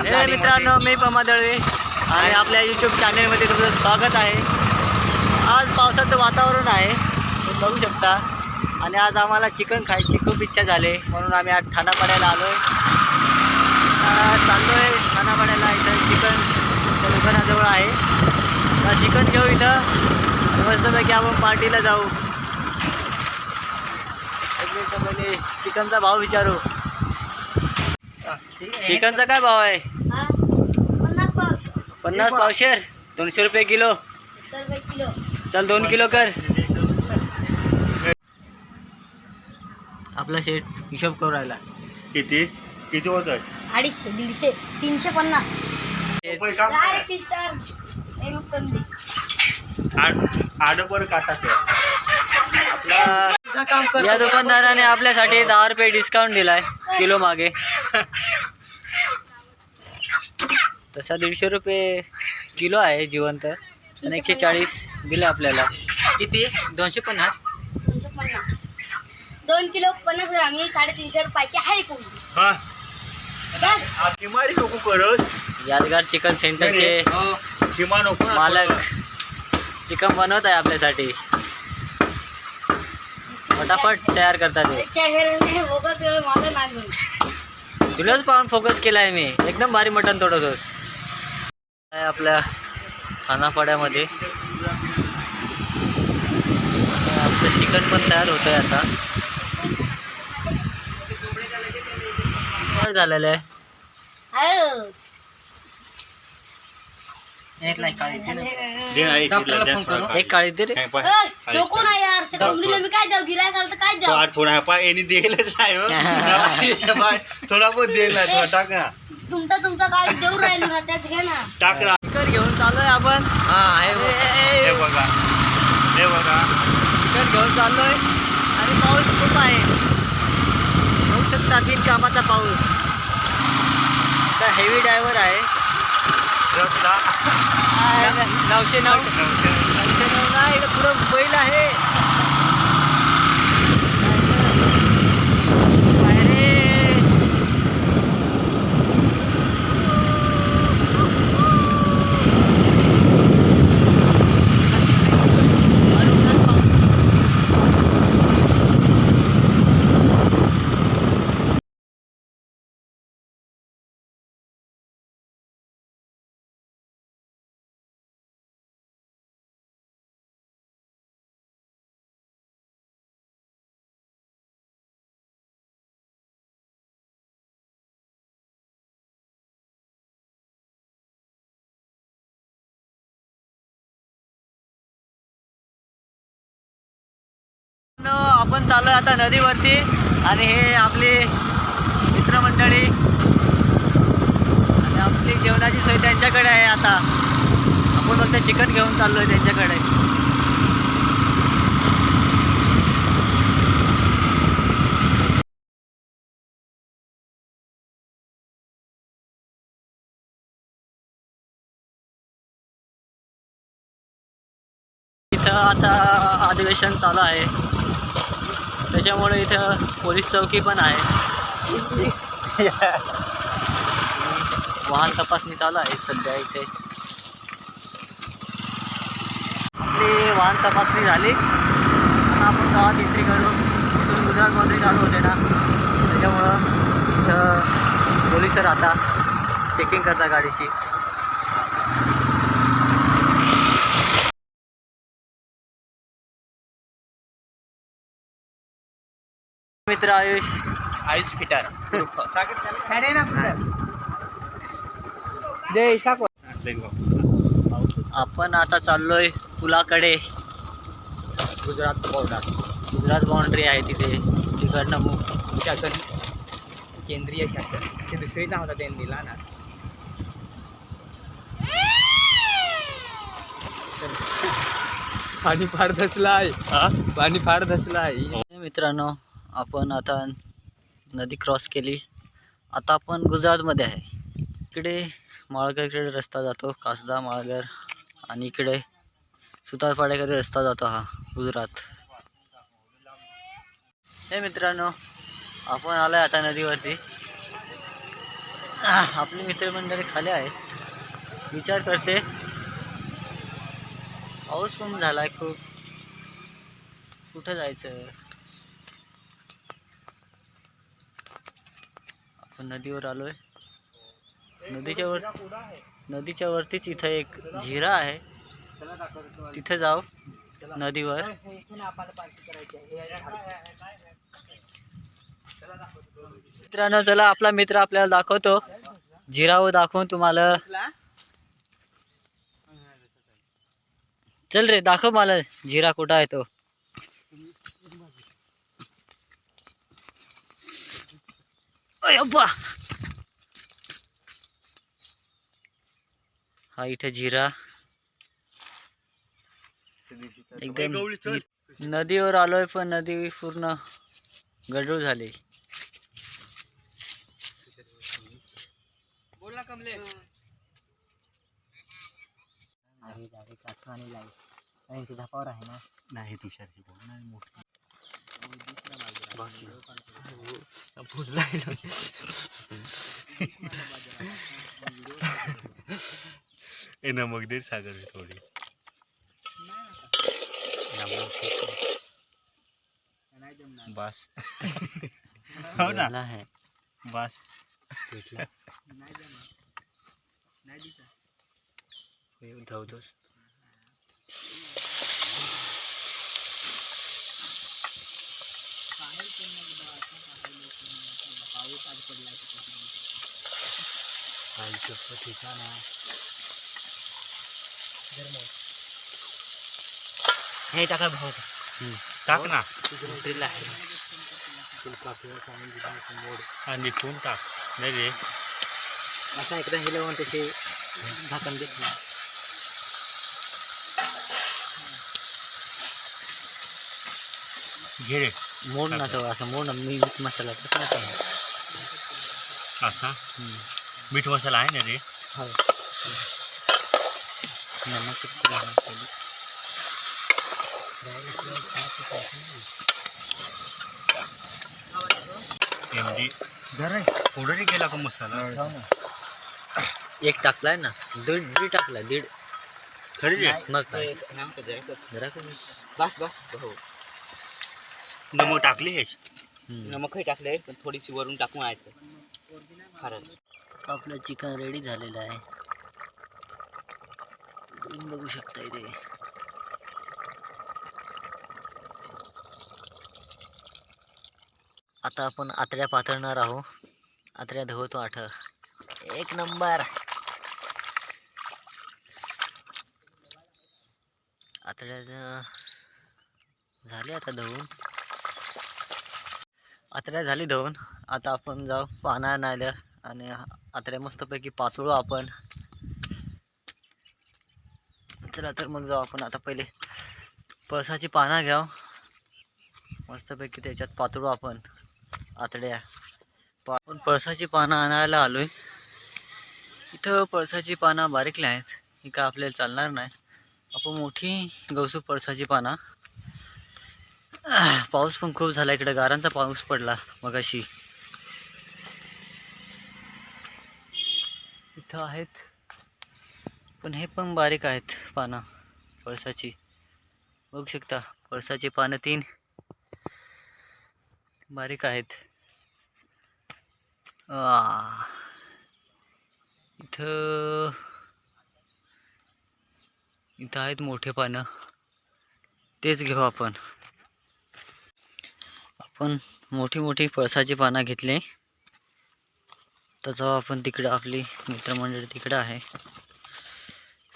मित्रांनो मी पमा दळवे आणि आपल्या यूट्यूब चॅनेलमध्ये तुमचं स्वागत आहे. आज पावसाचं वातावरण आहे तुम्ही बघू शकता. आणि आज आम्हाला चिकन खायची खूप इच्छा झाली म्हणून आम्ही आज ठाणापाड्याला आलो आहे चाललो आहे ठाणापाड्याला इथं चिकन दुकानाजवळ आहे. चिकन घेऊ इथं. मस्तपैकी आपण पार्टीला जाऊ. पहिले चिकनचा भाव विचारू. चिकनचा काय भाव आहे? पन्नास पावशेर दोनशे रुपये किलो. चल दोन किलो कर. आपला शेट हिशोब करू राहिला. किती? किती होत आहे? अडीचशे दीडशे तीनशे पन्नास. आडपर काटा आपला या दुकानदाराने आपल्यासाठी दहा रुपये डिस्काउंट दिलाय किलो मागे. तसा दीडशे रुपये किलो आहे जिवंत. आणि एकशे चाळीस दिलं आपल्याला. किती? दोनशे पन्नास? दोनशे पन्नास दोन किलो पन्नास ग्राम ही साडेतीनशे रुपयाची आहे हा. चल नको करत यादगार चिकन सेंटरचे किमा नको मालक. चिकन बनवत आहे आपल्यासाठी. फटाफट तयार करतात ते हे मला तुलाच पाहून फोकस केला आहे मी. एकदम भारी मटण तोडतोस. आहे आपल्या खानापाड्यामध्ये. आपलं चिकन पण तयार होत आहे आता. तयार झालेलं आहे. एक थोडा खा. एक काळी. दे रे. काय पाय? ए, नको ना यार त्या कोंबडीला मी काय द्याव गिराय तर काय तो द्याव आज थोडा हा. हो. थोडा पण थोडा टाक ना. तुमचा तुमचा गाडी देऊ राहिलो ना त्याच घे ना. टाक ना चिकन घेऊन चाललोय आपण. हे बघा. हे बघा. चिकन घेऊन चाललोय. आणि पाऊस खूप आहे. बघू शकता बिन कामाचा पाऊस. तर हेवी ड्रायव्हर आहे. नऊशे नऊ. नऊशे नऊ नाही इकडं पुढं बैल आहे काय रे? न, आपण चालू आता नदीवरती आणि हे आपली मित्रमंडळी आणि आपली जेवणाची सोय त्यांच्याकडे आहे आता. आपण फक्त चिकन घेऊन चाललोय त्यांच्याकडे. इथं आता अधिवेशन चालू आहे. त्याच्यामुळे इथं पोलीस चौकी पण आहे. वाहन तपासणी चालू आहे सध्या इथे. आपली वाहन तपासणी झाली. आता आपण गावात एंट्री करू. तिथून गुजरात बाउंड्री चालू होते ना. त्याच्यामुळं इथं पोलीस राहता. चेकिंग करतात गाडीची. मित्र आयुष. आईस फिटार जय आपण आता चाललोय पुलाकडे. गुजरात बॉर्डर गुजरात बाउंड्री आहे तिथे. तिकडनं मग शासन. केंद्रीय शासन. ते दुसरीचा होता त्यांनी दिला ना. पाणी फार धसला आहे पाणी फार धसला आहे मित्रांनो आपण आता नदी क्रॉस केली. आता आपण गुजरातमध्ये आहे. इकडे माळघरकडे रस्ता जातो कासदा माळघर आणि इकडे सुतारपाड्याकडे रस्ता जातो हा गुजरात. हे मित्रांनो आपण आलो आहे आता नदीवरती. आपली मित्रमंडळी खाली आहेत विचार करते. पाऊस पण झाला आहे खूप. कुठं जायचं? आपण नदीवर आलोय. नदीच्या वर नदीच्या वरतीच इथं एक झिरा आहे. तिथे जाऊ. नदीवर. मित्रांनो चला आपला मित्र आपल्याला दाखवतो. झिराव दाखवून तुम्हाला. चल रे दाखव मला झिरा कुठं आहे तो. अय अब्बा हा इथे झिरा. एकदम. नदीवर आलोय पण नदी पूर्ण गढूळ झाली. बोला कमलेश. धापावर आहे ना. नाही तुषारची बोल नाही मोठी. ए नमक दे सागर में थोड़ी. बस. हो ना. आहे. बस. धावतोस हे टाका भाऊ. टाक ना. आहे. आणि ठेवून टाक. नाही रे. असा एकदा हे लावून त्याचे झाकण देत नाही. घे रे. मोड ना तो असं मोड ना मी मसाला नाही. असा? हम्म. मीठ मसाला आहे ना रे? हो. नमक? एमडी थोडं गेला का मसाला? हो ना. एक टाकलाय ना दीड दीड टाकलाय दीड. खरी मग काय? जरा कमी. बस बस. हो. नमक टाकली हेच. नमकही टाकले पण थोडीशी वरून टाकून आहे आपलं चिकन रेडी झालेलं आहे. बघू शकता इथे आता आपण आतड्या पातळणार आहोत. आतड्या धवतो आठ. एक नंबर. आतड्या झाले आता धवून. आत्र्या झाली धवून आता आपण जाऊ पाना आणायला आणि आत्र्या मस्तपैकी पाचळू आपण. चला तर मग जाऊ आपण आता पहिले. पळसाची पानं घ्याव. मस्तपैकी त्याच्यात पातळू आपण. आतड्या पा आपण पळसाची पानं आणायला आलोय. इथं पळसाची पानं बारीकली आहेत ही का आपल्याला चालणार नाही. आपण मोठी गवसू पळसाची पानं. पाऊस पण खूप झाला इकडे. गारांचा पाऊस पडला मगाशी. इथं आहेत. पण हे पण बारीक आहेत पानं पळसाची बघू शकता पळसाची पानं तीन. बारीक आहेत. इथं इथं आहेत मोठे पानं. तेच घेऊ आपण. आपण मोठी मोठी पळसाची पानं घेतली. तर आपण तिकडं आपली मित्रमंडळी तिकडं आहे.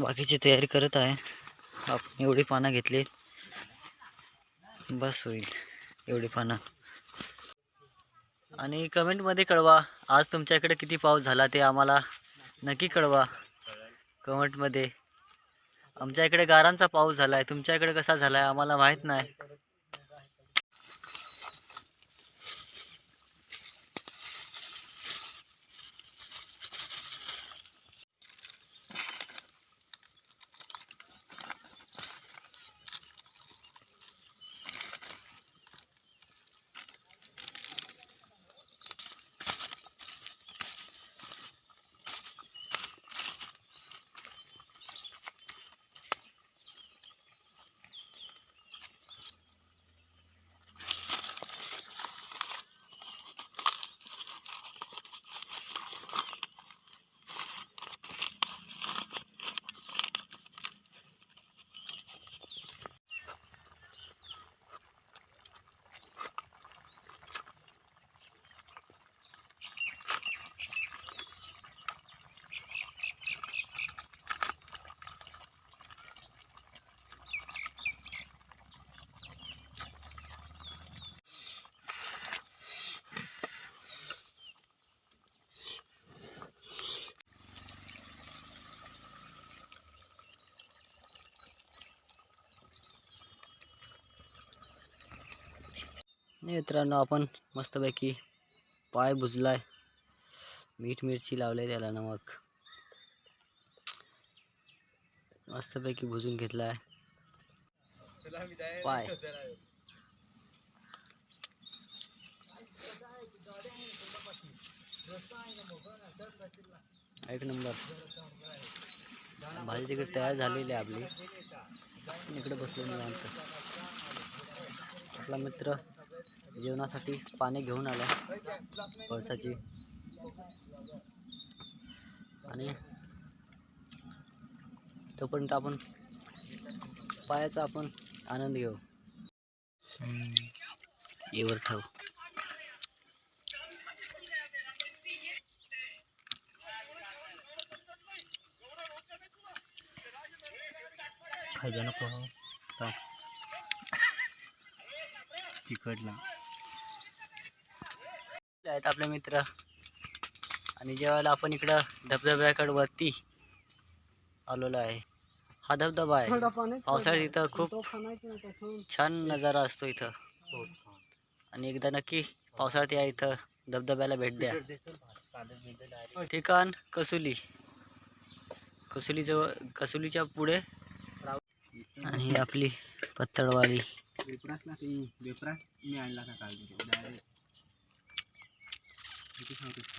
बाकीची तयारी करत आहे. आपण एवढी पानं घेतली. बस होईल एवढी पानं. आणि कमेंटमध्ये कळवा आज तुमच्या इकडे किती पाऊस झाला ते आम्हाला नक्की कळवा. कमेंटमध्ये. आमच्या इकडे गारांचा पाऊस झाला आहे तुमच्या इकडे कसा झाला आहे आम्हाला माहीत नाही. मित्रांनो, आपण मस्तपैकी पाय भुजलाय. मीठ मिरची लावले त्याला नमक मस्तपैकी भुजून घेतलाय. पाय. एक नंबर. भाजी तिकडे तयार आहे आपली. इकडे बसलो निवांत. आपला मित्र जेवणासाठी पाणी घेऊन आला. पळसाची आणि तोपर्यंत आपण पायाचा आपण आनंद घेऊ. येवर ठेव खायला नको तिकडला. आहेत आपले मित्र. आणि जेवायला आपण इकडं धबधब्याकडे वरती आलेलो आहे हा धबधबा आहे. पावसाळ्यात इथं खूप छान नजारा असतो इथं. आणि एकदा नक्की पावसाळ्यात या इथं धबधब्याला भेट द्या. ठिकाण कसुली. कसुली जवळ कसुलीच्या पुढे आणि आपली पत्तळवाडी ते मी आणला का काल? ที่เข้าไปท